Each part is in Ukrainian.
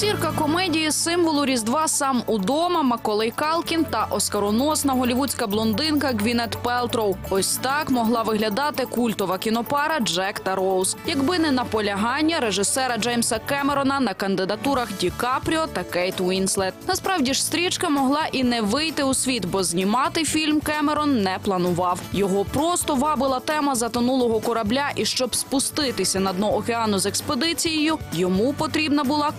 Зірка комедії символу Різдва сам удома Маколей Калкін та оскароносна голівудська блондинка Гвінет Пелтроу. Ось так могла виглядати культова кінопара Джек та Роуз, якби не наполягання режисера Джеймса Кемерона на кандидатурах Ді Капріо та Кейт Уінслет. Насправді ж стрічка могла і не вийти у світ, бо знімати фільм Кемерон не планував. Його просто вабила тема затонулого корабля, і щоб спуститися на дно океану з експедицією, йому потрібна була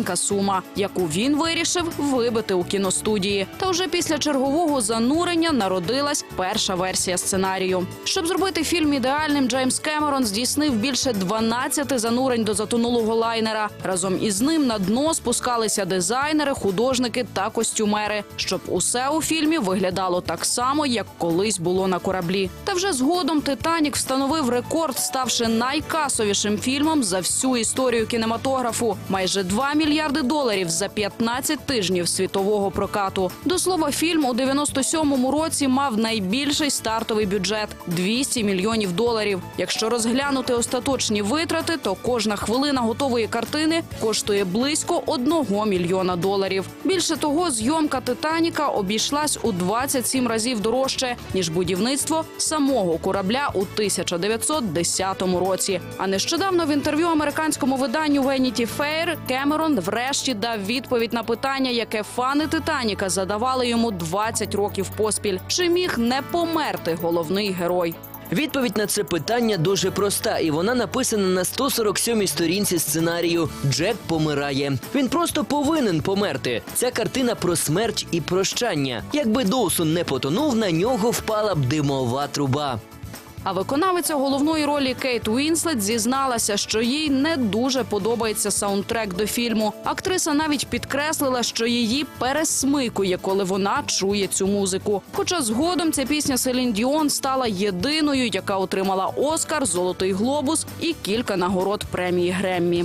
кругленька сума, яку він вирішив вибити у кіностудії. Та вже після чергового занурення народилась перша версія сценарію. Щоб зробити фільм ідеальним, Джеймс Кемерон здійснив більше 12 занурень до затонулого лайнера. Разом із ним на дно спускалися дизайнери, художники та костюмери, щоб усе у фільмі виглядало так само, як колись було на кораблі. Та вже згодом Титанік встановив рекорд, ставши найкасовішим фільмом за всю історію кінематографу майже 2 мільярди доларів за 15 тижнів світового прокату. До слова, фільм у 97-му році мав найбільший стартовий бюджет 200 мільйонів доларів. Якщо розглянути остаточні витрати, то кожна хвилина готової картини коштує близько 1 мільйона доларів. Більше того, зйомка Титаніка обійшлась у 27 разів дорожче ніж будівництво самого корабля у 1910 році. А нещодавно в інтерв'ю американському виданню Vanity Fair Кемерон врешті дав відповідь на питання, яке фани Титаніка задавали йому 20 років поспіль. Чи міг не померти головний герой? Відповідь на це питання дуже проста, і вона написана на 147-й сторінці сценарію. Джек помирає. Він просто повинен померти. Ця картина про смерть і прощання. Якби Доусон не потонув, на нього впала б димова труба. А виконавиця головної ролі Кейт Уінслет зізналася, що їй не дуже подобається саундтрек до фільму. Актриса навіть підкреслила, що її пересмикує, коли вона чує цю музику. Хоча згодом ця пісня Селін Діон стала єдиною, яка отримала Оскар, Золотий глобус і кілька нагород премії Греммі.